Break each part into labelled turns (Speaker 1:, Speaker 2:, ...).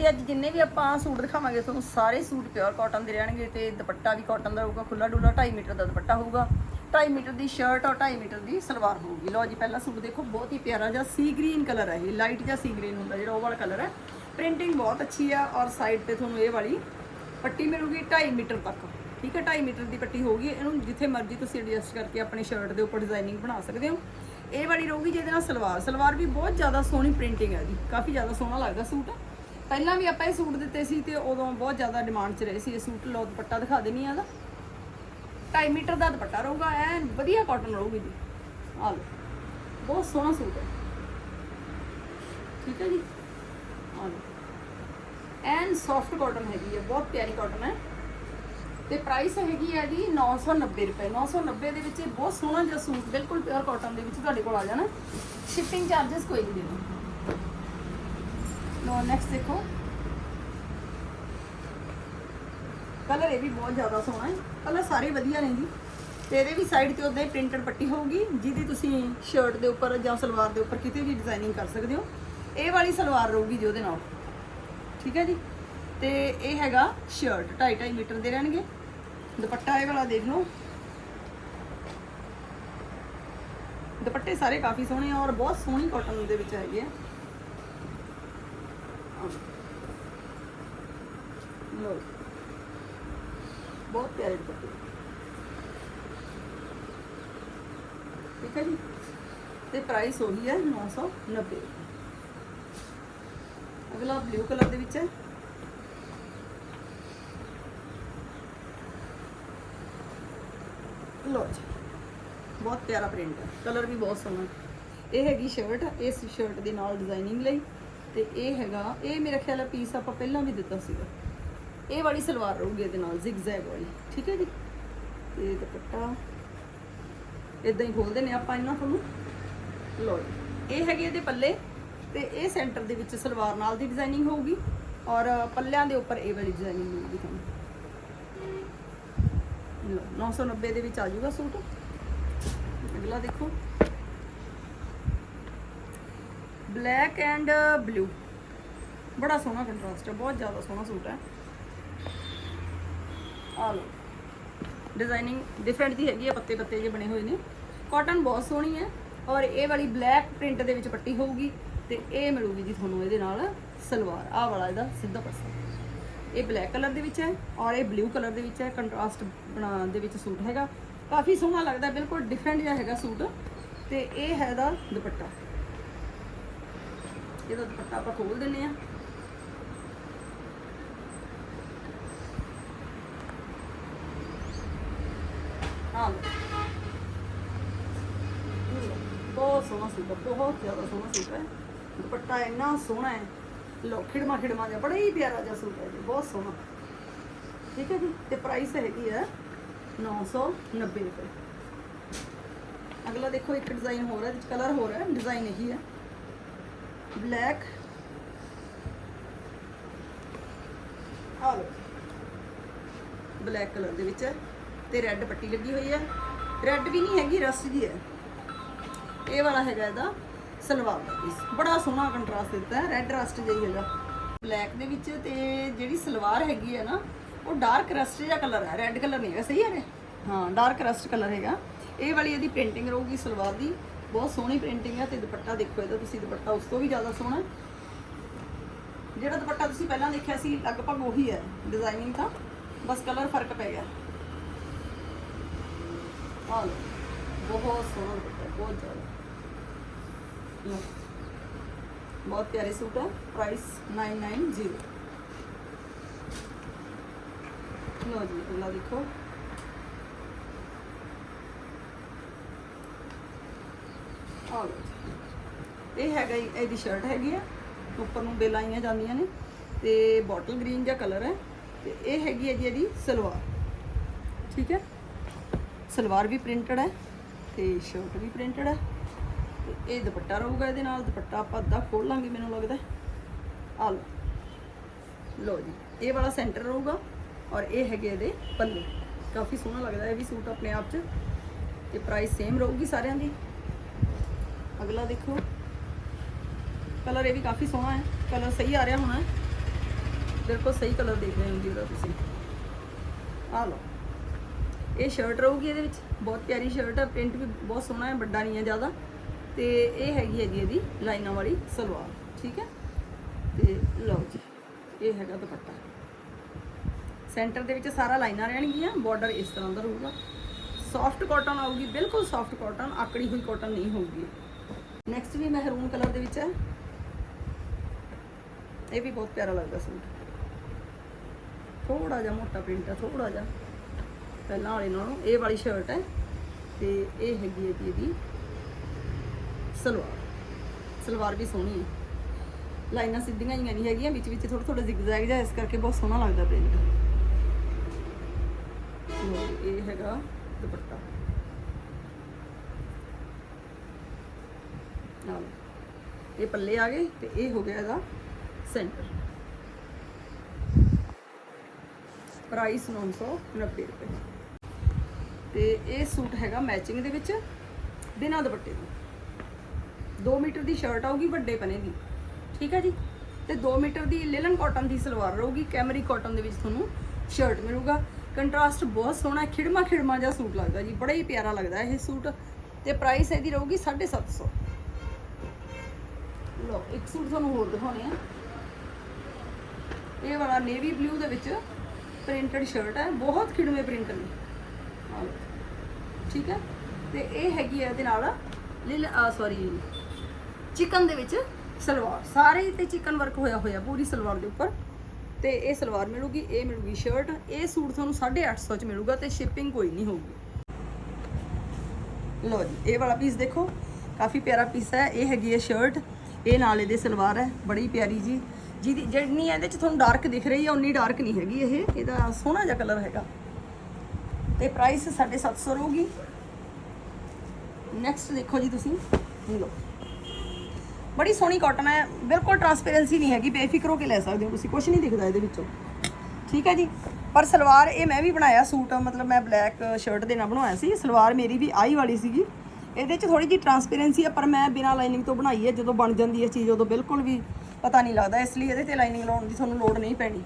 Speaker 1: ਤੇ ਅੱਜ ਜਿੰਨੇ ਵੀ ਆਪਾਂ ਸੂਟ ਦਿਖਾਵਾਂਗੇ, ਤੁਹਾਨੂੰ ਸਾਰੇ ਸੂਟ ਪਿਓਰ ਕਾਟਨ ਦੇ ਰਹਿਣਗੇ ਤੇ ਦੁਪੱਟਾ ਵੀ ਕਾਟਨ ਦਾ ਹੋਊਗਾ ਖੁੱਲਾ ਡੁੱਲਾ 2.5 ਮੀਟਰ ਦਾ ਦੁਪੱਟਾ ਹੋਊਗਾ। 2.5 ਮੀਟਰ ਦੀ ਸ਼ਰਟ ਔਰ 2.5 ਮੀਟਰ ਦੀ ਸਲਵਾਰ ਹੋਊਗੀ। ਲਓ ਜੀ, ਪਹਿਲਾ ਸੂਟ ਦੇਖੋ, ਬਹੁਤ ਹੀ ਪਿਆਰਾ ਜਿਹਾ ਸੀ ਗ੍ਰੀਨ ਕਲਰ ਹੈ ਇਹ ਲਾਈਟ ਜਿਹਾ ਸੀ ਗ੍ਰੀਨ ਹੁੰਦਾ ਜਿਹੜਾ ਉਹ ਵਾਲਾ ਕਲਰ ਹੈ। ਪ੍ਰਿੰਟਿੰਗ ਬਹੁਤ ਅੱਛੀ ਆ ਔਰ ਸਾਈਡ ਤੇ ਤੁਹਾਨੂੰ ਇਹ ਵਾਲੀ ਪੱਟੀ ਮਿਲੂਗੀ 2.5 ਮੀਟਰ ਤੱਕ। ਠੀਕ ਹੈ 2.5 ਮੀਟਰ ਦੀ ਪੱਟੀ ਹੋਊਗੀ, ਇਹਨੂੰ ਜਿੱਥੇ ਮਰਜ਼ੀ ਤੁਸੀਂ ਐਡਜਸਟ ਕਰਕੇ ਆਪਣੀ ਸ਼ਰਟ ਦੇ ਉੱਪਰ ਡਿਜ਼ਾਈਨਿੰਗ ਬਣਾ ਸਕਦੇ ਹੋ। ਇਹ ਵਾਲੀ ਰਹੂਗੀ ਜਿਹਦੇ ਨਾਲ ਸਲਵਾਰ ਸਲਵਾਰ ਵੀ ਬਹੁਤ ਜ਼ਿਆਦਾ ਸੋਹਣੀ ਪ੍ਰਿੰਟਿੰਗ ਹੈ ਜੀ, ਕਾਫੀ ਜ਼ਿਆਦਾ ਸੋਹਣਾ ਲੱਗਦਾ ਸੂਟ। ਪਹਿਲਾਂ ਵੀ ਆਪਾਂ ਇਹ ਸੂਟ ਦਿੱਤੇ ਸੀ ਤੇ ਉਦੋਂ ਬਹੁਤ ਜ਼ਿਆਦਾ ਡਿਮਾਂਡ 'ਚ ਰਹੇ ਸੀ। ਇਹ ਸੂਟ ਲਓ, ਦੁਪੱਟਾ ਦਿਖਾ ਦੇਣੀ ਆ ਦਾ 2.5 ਮੀਟਰ ਦਾ ਦੁਪੱਟਾ ਰਹੂਗਾ, ਐਨ ਵਧੀਆ ਕਾਟਨ ਰਹੂਗੀ ਜੀ। ਆ ਲਓ, ਬਹੁਤ ਸੋਹਣਾ ਸੂਟ ਹੈ। ਠੀਕ ਹੈ ਜੀ? ਆ ਲਓ। ਐਨ ਸੌਫਟ ਕਾਟਨ ਹੈਗੀ ਹੈ, ਬਹੁਤ ਪਿਆਰੀ ਕਾਟਨ ਹੈ। ਤੇ ਪ੍ਰਾਈਸ ਹੈਗੀ ਹੈ ਜੀ 990 ਰੁਪਏ। 990 ਦੇ ਵਿੱਚ ਇਹ ਬਹੁਤ ਸੋਹਣਾ ਜਿਹਾ ਸੂਟ, ਬਿਲਕੁਲ ਪਿਓਰ ਕਾਟਨ ਦੇ ਵਿੱਚ ਤੁਹਾਡੇ ਕੋਲ ਆ ਜਾਣਾ। ਸ਼ਿਪਿੰਗ ਚਾਰजेस ਕੋਈ ਨਹੀਂ ਦੇਣਾ ਲੋ ਨੈਕਸਟ ਦੇਖੋ। ਕਲਰ ਇਹ ਵੀ ਬਹੁਤ ਜ਼ਿਆਦਾ ਸੋਹਣਾ ਹੈ। ਕਲਰ ਸਾਰੇ ਵਧੀਆ ਨੇ ਜੀ। ਤੇ ਇਹਦੇ ਵੀ ਸਾਈਡ ਤੇ ਉਹਦੇ ਪ੍ਰਿੰਟਡ ਪੱਟੀ ਹੋਊਗੀ, ਜਿਹਦੀ ਤੁਸੀਂ ਸ਼ਰਟ ਦੇ ਉੱਪਰ ਜਾਂ ਸਲਵਾਰ ਦੇ ਉੱਪਰ ਕਿਤੇ ਵੀ ਡਿਜ਼ਾਈਨਿੰਗ ਕਰ ਸਕਦੇ ਹੋ। ਇਹ ਵਾਲੀ ਸਲਵਾਰ ਰਹੂਗੀ ਜੀ ਉਹਦੇ ਨਾਲ। ਠੀਕ ਹੈ ਜੀ? ਤੇ ਇਹ ਹੈਗਾ ਸ਼ਰਟ 2.5 ਮੀਟਰ ਦੇ ਰਹਿਣਗੇ। ਦੁਪੱਟਾ ਇਹ ਵਾਲਾ ਦੇਖ ਲਓ। ਦੁਪੱਟੇ ਸਾਰੇ ਕਾਫੀ ਸੋਹਣੇ ਆ ਔਰ ਬਹੁਤ ਸੋਹਣੀ ਕਾਟਨ ਦੇ ਵਿੱਚ ਹੈਗੇ ਆ। ਲੋ ਬਹੁਤ ਪਿਆਰੇ ਦੁਪੱਟੇ। ਠੀਕ ਹੈ ਜੀ? ਤੇ ਪ੍ਰਾਈਸ ਉਹੀ ਹੈ 990 ਅਗਲਾ ਬਲੂ ਕਲਰ ਦੇ ਵਿੱਚ ਹੈ। ਲੋ ਜੀ, ਬਹੁਤ ਪਿਆਰਾ ਪ੍ਰਿੰਟ ਹੈ। ਕਲਰ ਵੀ ਬਹੁਤ ਸੋਹਣਾ। ਇਹ ਹੈਗੀ ਸ਼ਰਟ ਇਸ ਸ਼ਰਟ ਦੇ ਨਾਲ ਡਿਜ਼ਾਈਨਿੰਗ ਲਈ। ਤੇ ਇਹ ਹੈਗਾ, ਇਹ ਮੇਰਾ ਖਿਆਲ ਹੈ ਪੀਸ ਆਪਾਂ ਪਹਿਲਾਂ ਵੀ ਦਿੱਤਾ ਸੀਗਾ। ਇਹ ਵਾਲੀ ਸਲਵਾਰ ਰਹੂਗੀ ਇਹਦੇ ਨਾਲ ਜ਼ਿਗਜ਼ੈਗ ਵਾਲੀ, ਠੀਕ ਹੈ ਜੀ? ਤੇ ਦੁਪੱਟਾ ਇਦਾਂ ਹੀ ਖੋਲਦੇ ਨੇ ਆਪਾਂ ਇਹਨਾਂ ਤੁਹਾਨੂੰ ਲੋ ਇਹ ਹੈਗੇ ਇਹਦੇ ਪੱਲੇ, ਤੇ ਇਹ ਸੈਂਟਰ ਦੇ ਵਿੱਚ ਸਲਵਾਰ ਨਾਲ ਦੀ ਡਿਜ਼ਾਈਨਿੰਗ ਹੋਊਗੀ, ਔਰ ਪੱਲਿਆਂ ਦੇ ਉੱਪਰ ਇਹ ਵਾਲੀ ਡਿਜ਼ਾਈਨਿੰਗ ਹੋਊਗੀ ਤੁਹਾਨੂੰ। ਲਓ 990 ਦੇ ਵਿੱਚ ਆ ਜਾਊਗਾ ਸੂਟ। ਅਗਲਾ ਦੇਖੋ। Black and blue. ਬੜਾ ਸੋਹਣਾ ਕੰਟਰਾਸਟ ਹੈ, ਬਹੁਤ ਜ਼ਿਆਦਾ ਸੋਹਣਾ ਸੂਟ ਹੈ। ਆ ਲਓ। ਡਿਜ਼ਾਈਨਿੰਗ ਡਿਫਰੈਂਟ ਦੀ ਹੈਗੀ ਹੈ ਪੱਤੇ ਪੱਤੇ ਜਿਹੇ ਬਣੇ ਹੋਏ ਨੇ। ਕਾਟਨ ਬਹੁਤ ਸੋਹਣੀ ਹੈ ਔਰ ਇਹ ਵਾਲੀ ਬਲੈਕ ਪ੍ਰਿੰਟ ਦੇ ਵਿੱਚ ਪੱਟੀ ਹੋਊਗੀ ਤੇ ਇਹ ਮਿਲੂਗੀ ਜੀ ਤੁਹਾਨੂੰ ਇਹਦੇ ਨਾਲ ਸਲਵਾਰ। ਆਹ ਵਾਲਾ ਇਹਦਾ ਸਿੱਧਾ ਪਾਸਾ ਇਹ ਬਲੈਕ ਕਲਰ ਦੇ ਵਿੱਚ ਹੈ ਔਰ ਇਹ ਬਲੂ ਕਲਰ ਦੇ ਵਿੱਚ ਹੈ। ਕੰਟਰਾਸਟ ਬਣਾਉਣ ਦੇ ਵਿੱਚ ਸੂਟ ਹੈਗਾ। ਕਾਫੀ ਸੋਹਣਾ ਲੱਗਦਾ, ਬਿਲਕੁਲ ਡਿਫਰੈਂਟ ਜਿਹਾ ਹੈਗਾ ਸੂਟ। ਤੇ ਇਹ ਹੈ ਦਾ ਦੁਪੱਟਾ। ਇਹਦਾ ਦੁਪੱਟਾ ਆਪਾਂ ਖੋਲ ਦਿੰਨੇ ਆ ਹਾਂ। ਬਹੁਤ ਸੋਹਣਾ ਸੂਟ ਹੈ ਬਹੁਤ ਜ਼ਿਆਦਾ ਸੋਹਣਾ ਸੂਟ ਹੈ। ਦੁਪੱਟਾ ਇੰਨਾ ਸੋਹਣਾ ਹੈ। ਲੋ ਖਿੜਮਾ ਖਿੜਮਾ ਜਿਹਾ, ਬੜਾ ਹੀ ਪਿਆਰਾ ਜਿਹਾ ਸੂਟ ਹੈ ਜੀ, ਬਹੁਤ ਸੋਹਣਾ। ਠੀਕ ਹੈ ਜੀ, ਤੇ ਪ੍ਰਾਈਸ ਹੈਗੀ ਹੈ 990 ਰੁਪਏ। ਅਗਲਾ ਦੇਖੋ, ਇੱਕ ਡਿਜ਼ਾਈਨ ਹੋਰ ਹੈ ਕਲਰ ਹੋਰ ਹੈ ਡਿਜ਼ਾਈਨ ਇਹੀ ਹੈ। ਬਲੈਕ ਆ ਲੋ ਬਲੈਕ ਕਲਰ ਦੇ ਵਿੱਚ ਹੈ ਤੇ ਰੈੱਡ ਪੱਟੀ ਲੱਗੀ ਹੋਈ ਹੈ। ਰੈੱਡ ਵੀ ਨਹੀਂ ਹੈਗੀ ਰਸਟ ਦੀ ਹੈ। ਇਹ ਵਾਲਾ ਹੈਗਾ ਇਹਦਾ ਸਲਵਾਰ ਦਾ ਪੀਸ ਬੜਾ ਸੋਹਣਾ ਕੰਟਰਾਸਟ ਦਿੱਤਾ ਹੈ ਰੈੱਡ ਰਸਟ ਜਿਹੀ ਹੈਗਾ। ਬਲੈਕ ਦੇ ਵਿੱਚ ਤੇ ਜਿਹੜੀ ਸਲਵਾਰ ਹੈਗੀ ਹੈ ਨਾ, ਉਹ ਡਾਰਕ ਰਸਟ ਜਿਹਾ ਕਲਰ ਹੈ। ਰੈੱਡ ਕਲਰ ਨਹੀਂ ਹੈਗਾ, ਸਹੀ ਹੈ ਹਾਂ ਡਾਰਕ ਰਸਟ ਕਲਰ ਹੈਗਾ। ਇਹ ਵਾਲੀ ਇਹਦੀ ਪ੍ਰਿੰਟਿੰਗ ਰਹੂਗੀ ਸਲਵਾਰ ਦੀ। ਬਹੁਤ ਸੋਹਣੀ ਪ੍ਰਿੰਟਿੰਗ ਹੈ ਤੇ ਦੁਪੱਟਾ ਦੇਖੋ ਇਹਦਾ ਤੁਸੀਂ ਦੁਪੱਟਾ ਉਸ ਤੋਂ ਵੀ ਜ਼ਿਆਦਾ ਸੋਹਣਾ ਜਿਹੜਾ ਦੁਪੱਟਾ ਤੁਸੀਂ ਪਹਿਲਾਂ ਦੇਖਿਆ ਸੀ ਲਗਭਗ ਉਹੀ ਹੈ ਡਿਜ਼ਾਈਨਿੰਗ ਤਾਂ ਬਸ ਕਲਰ ਫ਼ਰਕ ਪੈ ਗਿਆ। ਆ ਲਓ ਬਹੁਤ ਸੋਹਣਾ ਦੁਪੱਟਾ ਹੈ, ਬਹੁਤ ਜ਼ਿਆਦਾ। ਲਓ। ਬਹੁਤ ਪਿਆਰੇ ਸੂਟ ਹੈ ਪ੍ਰਾਈਸ 990 ਲੋ ਜੀ ਅਗਲਾ ਦੇਖੋ। ਆ ਲਓ ਜੀ। ਇਹ ਹੈਗਾ ਜੀ, ਇਹਦੀ ਸ਼ਰਟ ਹੈਗੀ ਆ। ਉੱਪਰ ਨੂੰ ਬੇਲ ਆਈਆਂ ਜਾਂਦੀਆਂ ਨੇ ਤੇ ਬੋਟਲ ਗ੍ਰੀਨ ਜਿਹਾ ਕਲਰ ਹੈ ਤੇ ਇਹ ਹੈਗੀ ਹੈ ਜੀ ਇਹਦੀ ਸਲਵਾਰ। ਠੀਕ ਹੈ? ਸਲਵਾਰ ਵੀ ਪ੍ਰਿੰਟਡ ਹੈ ਤੇ ਸ਼ਰਟ ਵੀ ਪ੍ਰਿੰਟਡ ਹੈ ਤੇ ਇਹ ਦੁਪੱਟਾ ਰਹੂਗਾ ਇਹਦੇ ਨਾਲ ਦੁਪੱਟਾ ਆਪਾਂ ਅੱਧਾ ਖੋਲ ਲਾਂਗੇ ਮੈਨੂੰ ਲੱਗਦਾ। ਆ ਲਓ। ਲਓ ਜੀ ਇਹ ਵਾਲਾ ਸੈਂਟਰ ਰਹੂਗਾ ਔਰ ਇਹ ਹੈਗੇ ਇਹਦੇ ਪੱਲੇ। ਕਾਫੀ ਸੋਹਣਾ ਲੱਗਦਾ ਇਹ ਵੀ ਸੂਟ ਆਪਣੇ ਆਪ 'ਚ ਤੇ ਪ੍ਰਾਈਸ ਸੇਮ ਰਹੂਗੀ ਸਾਰਿਆਂ ਦੀ। ਅਗਲਾ ਦੇਖੋ। ਕਲਰ ਇਹ ਵੀ ਕਾਫੀ ਸੋਹਣਾ ਹੈ। ਕਲਰ ਸਹੀ ਆ ਰਿਹਾ ਹੋਣਾ ਹੈ। ਬਿਲਕੁਲ ਸਹੀ ਕਲਰ ਦੇਖ ਰਹੇ ਹੋ ਜੀ ਉਹਦਾ ਤੁਸੀਂ। ਆ ਲਓ। ਇਹ ਸ਼ਰਟ ਰਹੂਗੀ ਇਹਦੇ ਵਿੱਚ। ਬਹੁਤ ਪਿਆਰੀ ਸ਼ਰਟ ਹੈ ਪ੍ਰਿੰਟ ਵੀ ਬਹੁਤ ਸੋਹਣਾ ਹੈ, ਵੱਡਾ ਨਹੀਂ ਹੈ ਜ਼ਿਆਦਾ। ਤੇ ਇਹ ਹੈਗੀ ਹੈ ਜੀ ਇਹਦੀ ਲਾਈਨਾਂ ਵਾਲੀ ਸਲਵਾਰ। ਠੀਕ ਹੈ? ਤੇ ਲਓ ਜੀ, ਇਹ ਹੈਗਾ ਦੁਪੱਟਾ। ਸੈਂਟਰ ਦੇ ਵਿੱਚ ਸਾਰਾ ਲਾਈਨਾਂ ਰਹਿਣਗੀਆਂ। ਬਾਰਡਰ ਇਸ ਤਰ੍ਹਾਂ ਦਾ ਰਹੂਗਾ। ਸੌਫਟ ਕਾਟਨ ਆਊਗੀ। ਬਿਲਕੁਲ ਸੌਫਟ ਕਾਟਨ ਆਕੜੀ ਹੋਈ ਕਾਟਨ ਨਹੀਂ ਹੋਊਗੀ। ਨੈਕਸਟ ਵੀ ਮਹਿਰੂਨ ਕਲਰ ਦੇ ਵਿੱਚ ਹੈ ਇਹ ਵੀ ਬਹੁਤ ਪਿਆਰਾ ਲੱਗਦਾ ਸੂਟ। ਥੋੜਾ ਜਿਹਾ ਮੋਟਾ ਪ੍ਰਿੰਟ ਹੈ ਥੋੜਾ ਜਿਹਾ। ਪਹਿਲਾਂ ਵਾਲੇ ਨਾਲੋਂ ਇਹ ਵਾਲੀ ਸ਼ਰਟ ਹੈ ਤੇ ਇਹ ਹੈਗੀ ਹੈ ਜੀ ਇਹਦੀ ਸਲਵਾਰ। ਸਲਵਾਰ ਵੀ ਸੋਹਣੀ ਹੈ। ਲਾਈਨਾਂ ਸਿੱਧੀਆਂ ਜਿਹੀਆਂ ਨਹੀਂ ਹੈਗੀਆਂ, ਵਿੱਚ ਵਿੱਚ ਥੋੜਾ ਥੋੜਾ ਜ਼ਿਗਜ਼ੈਗ ਜਿਹਾ, ਇਸ ਕਰਕੇ ਬਹੁਤ ਸੋਹਣਾ ਲੱਗਦਾ ਪ੍ਰਿੰਟ ਇਹ ਹੈਗਾ ਦੁਪੱਟਾ। ਨਾਲ ਇਹ ਪੱਲੇ ਆ ਗਏ ਤੇ ਇਹ ਹੋ ਗਿਆ ਇਹਦਾ ਸੈਂਟਰ। ਪ੍ਰਾਈਸ 990 ਰੁਪਏ। ਤੇ ਇਹ ਸੂਟ ਹੈਗਾ ਮੈਚਿੰਗ ਦੇ ਵਿੱਚ ਬਿਨਾਂ ਦੁਪੱਟੇ ਦੇ 2 ਮੀਟਰ ਦੀ ਸ਼ਰਟ ਆਊਗੀ ਵੱਡੇ ਪਨੇ ਦੀ। ਠੀਕ ਹੈ ਜੀ? ਤੇ 2 ਮੀਟਰ ਦੀ ਲਿਲਨ ਕਾਟਨ ਦੀ ਸਲਵਾਰ ਰਹੂਗੀ ਕੈਮਰੀ ਕਾਟਨ ਦੇ ਵਿੱਚ ਤੁਹਾਨੂੰ ਸ਼ਰਟ ਮਿਲੂਗਾ। ਕੰਟਰਾਸਟ ਬਹੁਤ ਸੋਹਣਾ ਹੈ, ਖਿੜਮਾ ਖਿੜਮਾ ਜਿਹਾ ਸੂਟ ਲੱਗਦਾ ਜੀ ਬੜਾ ਹੀ ਪਿਆਰਾ ਲੱਗਦਾ ਇਹ ਸੂਟ। ਤੇ ਪ੍ਰਾਈਸ ਇਹਦੀ ਰਹੂਗੀ 750 ਲੋ ਇੱਕ ਸੂਟ ਤੁਹਾਨੂੰ ਹੋਰ ਦਿਖਾਉਣੇ ਆ। ਇਹ ਵਾਲਾ ਨੇਵੀ ਬਲੂ ਦੇ ਵਿੱਚ ਪ੍ਰਿੰਟਡ ਸ਼ਰਟ ਹੈ ਬਹੁਤ ਖਿੜਵੇਂ ਪ੍ਰਿੰਟ ਨੇ। ਠੀਕ ਹੈ ਤੇ ਇਹ ਹੈਗੀ ਹੈ ਇਹਦੇ ਨਾਲ ਲਿਲ ਸੌਰੀ ਚਿਕਨ ਦੇ ਵਿੱਚ ਸਲਵਾਰ। ਸਾਰੇ ਤੇ ਚਿਕਨ ਵਰਕ ਹੋਇਆ ਹੋਇਆ, ਪੂਰੀ ਸਲਵਾਰ ਦੇ ਉੱਪਰ। ਤੇ ਇਹ ਸਲਵਾਰ ਮਿਲੂਗੀ, ਇਹ ਮਿਲੂਗੀ ਸ਼ਰਟ ਇਹ ਸੂਟ ਤੁਹਾਨੂੰ 850 ਚ ਮਿਲੂਗਾ ਤੇ ਸ਼ਿਪਿੰਗ ਕੋਈ ਨਹੀਂ ਹੋਊਗੀ। ਲੋ ਜੀ, ਇਹ ਵਾਲਾ ਪੀਸ ਦੇਖੋ, ਕਾਫੀ ਪਿਆਰਾ ਪੀਸ ਹੈ। ਇਹ ਹੈਗੀ ਹੈ ਸ਼ਰਟ ਇਹ ਨਾਲ ਇਹਦੇ ਸਲਵਾਰ ਹੈ, ਬੜੀ ਪਿਆਰੀ ਜੀ। ਜਿਹਦੀ ਜਿਹੜੀ ਇਹਦੇ ਚ ਤੁਹਾਨੂੰ ਡਾਰਕ ਦਿਖ ਰਹੀ ਹੈ ਉਨੀ ਡਾਰਕ ਨਹੀਂ ਹੈਗੀ ਇਹ। ਇਹਦਾ ਸੋਹਣਾ ਜਿਹਾ ਕਲਰ ਹੈਗਾ। ਤੇ ਪ੍ਰਾਈਸ 750 ਰਹੂਗੀ। ਨੈਕਸਟ ਦੇਖੋ ਜੀ ਤੁਸੀਂ। ਇਹ ਲਓ। ਬੜੀ ਸੋਹਣੀ ਕਾਟਨ ਹੈ। ਬਿਲਕੁਲ ਟਰਾਂਸਪੇਰੈਂਸੀ ਨਹੀਂ ਹੈਗੀ। ਬੇਫਿਕਰ ਹੋ ਕੇ ਲੈ ਸਕਦੇ ਹੋ ਤੁਸੀਂ। ਕੁਝ ਨਹੀਂ ਦਿਖਦਾ ਇਹਦੇ ਵਿੱਚੋਂ। ਠੀਕ ਹੈ ਜੀ। ਪਰ ਸਲਵਾਰ ਇਹ ਮੈਂ ਵੀ ਬਣਾਇਆ ਸੂਟ। ਮਤਲਬ ਮੈਂ ਬਲੈਕ ਸ਼ਰਟ ਦੇ ਨਾਲ ਬਣਵਾਇਆ ਸੀ। ਸਲਵਾਰ ਮੇਰੀ ਵੀ ਆਈ ਵਾਲੀ ਸੀਗੀ। ਇਹਦੇ 'ਚ ਥੋੜੀ ਜਿਹੀ ਟਰਾਂਸਪੇਰੈਂਸੀ ਆ, ਪਰ ਮੈਂ ਬਿਨਾਂ ਲਾਈਨਿੰਗ ਤੋਂ ਬਣਾਈ ਹੈ, ਜਦੋਂ ਬਣ ਜਾਂਦੀ ਹੈ ਚੀਜ਼, ਉਦੋਂ ਬਿਲਕੁਲ ਵੀ ਪਤਾ ਨਹੀਂ ਲੱਗਦਾ। ਇਸ ਲਈ ਇਹਦੇ ਤੇ ਲਾਈਨਿੰਗ ਲਾਉਣ ਦੀ ਤੁਹਾਨੂੰ ਲੋੜ ਨਹੀਂ ਪੈਣੀ।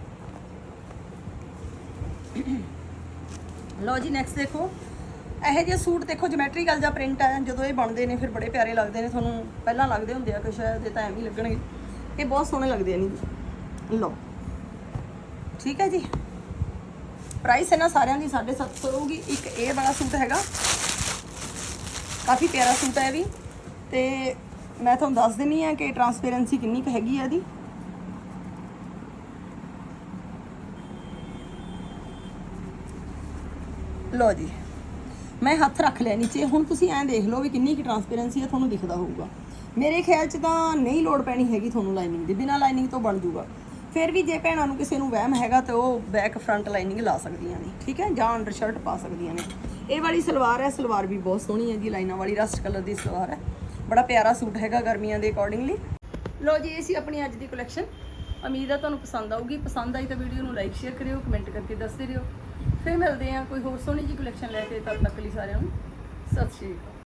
Speaker 1: ਲਓ ਜੀ ਨੈਕਸਟ ਦੇਖੋ। ਇਹੋ ਜਿਹੇ ਸੂਟ ਦੇਖੋ ਜਿਓਮੈਟਰੀਕਲ ਜਾਂ ਪ੍ਰਿੰਟ ਹੈ, ਜਦੋਂ ਇਹ ਬਣਦੇ ਨੇ, ਫਿਰ ਬੜੇ ਪਿਆਰੇ ਲੱਗਦੇ ਨੇ। ਤੁਹਾਨੂੰ ਪਹਿਲਾਂ ਲੱਗਦੇ ਹੁੰਦੇ ਆ ਕਿ ਸ਼ਾਇਦ ਇਹ ਤਾਂ ਐਵੇਂ ਹੀ ਲੱਗਣਗੇ। ਇਹ ਬਹੁਤ ਸੋਹਣੇ ਲੱਗਦੇ ਆ ਨਹੀਂ ਲਓ। ਠੀਕ ਹੈ ਜੀ। ਪ੍ਰਾਈਸ ਇਹਨਾਂ ਸਾਰਿਆਂ ਦੀ 750 ਹੋਊਗੀ ਇੱਕ ਇਹ ਵਾਲਾ ਸੂਟ ਹੈਗਾ। ਕਾਫੀ ਪਿਆਰਾ ਸੂਟ ਹੈ ਇਹ ਵੀ ਤੇ ਮੈਂ ਤੁਹਾਨੂੰ ਦੱਸ ਦਿੰਨੀ ਆ ਕਿ ਟਰਾਂਸਪੇਰੈਂਸੀ ਕਿੰਨੀ ਕੁ ਹੈਗੀ ਆ ਇਹਦੀ। ਲੋ ਜੀ, ਮੈਂ ਹੱਥ ਰੱਖ ਲਿਆ ਨੀਚੇ। ਹੁਣ ਤੁਸੀਂ ਐਂ ਦੇਖ ਲਓ ਵੀ ਕਿੰਨੀ ਕੁ ਟਰਾਂਸਪੇਰੈਂਸੀ ਹੈ ਤੁਹਾਨੂੰ ਦਿਖਦਾ ਹੋਊਗਾ। ਮੇਰੇ ਖਿਆਲ 'ਚ ਤਾਂ ਨਹੀਂ ਲੋੜ ਪੈਣੀ ਹੈਗੀ ਤੁਹਾਨੂੰ ਲਾਈਨਿੰਗ ਦੀ। ਬਿਨਾਂ ਲਾਈਨਿੰਗ ਤੋਂ ਬਣ ਜੂਗਾ। ਫਿਰ ਵੀ ਜੇ ਭੈਣਾਂ ਨੂੰ ਕਿਸੇ ਨੂੰ ਵਹਿਮ ਹੈਗਾ ਤਾਂ ਉਹ ਬੈਕ ਫਰੰਟ ਲਾਈਨਿੰਗ ਲਾ ਸਕਦੀਆਂ ਨੇ, ਠੀਕ ਹੈ? ਜਾਂ ਅੰਡਰ ਸ਼ਰਟ ਪਾ ਸਕਦੀਆਂ ਨੇ। ਇਹ ਵਾਲੀ ਸਲਵਾਰ ਹੈ, ਸਲਵਾਰ ਵੀ ਬਹੁਤ ਸੋਹਣੀ ਹੈ ਜੀ, ਲਾਈਨਾਂ ਵਾਲੀ, ਰਸਟ ਕਲਰ ਦੀ ਸਲਵਾਰ ਹੈ। ਬੜਾ ਪਿਆਰਾ ਸੂਟ ਹੈਗਾ ਗਰਮੀਆਂ ਦੇ ਅਕੋਰਡਿੰਗਲੀ ਲੋ ਜੀ, ਇਹ ਸੀ ਆਪਣੀ ਅੱਜ ਦੀ ਕਲੈਕਸ਼ਨ ਉਮੀਦ ਹੈ ਤੁਹਾਨੂੰ ਪਸੰਦ ਆਊਗੀ। ਪਸੰਦ ਆਈ ਤਾਂ ਵੀਡੀਓ ਨੂੰ ਲਾਈਕ ਸ਼ੇਅਰ ਕਰਿਓ ਕਮੈਂਟ ਕਰਕੇ ਦੱਸਦੇ ਰਹੋ। ਫਿਰ ਮਿਲਦੇ ਹਾਂ ਕੋਈ ਹੋਰ ਸੋਹਣੀ ਜੀ ਕਲੈਕਸ਼ਨ ਲੈ ਕੇ। ਤਦ ਤੱਕ ਲਈ ਸਾਰਿਆਂ ਨੂੰ, ਸਤਿ ਸ਼੍ਰੀ ਅਕਾਲ।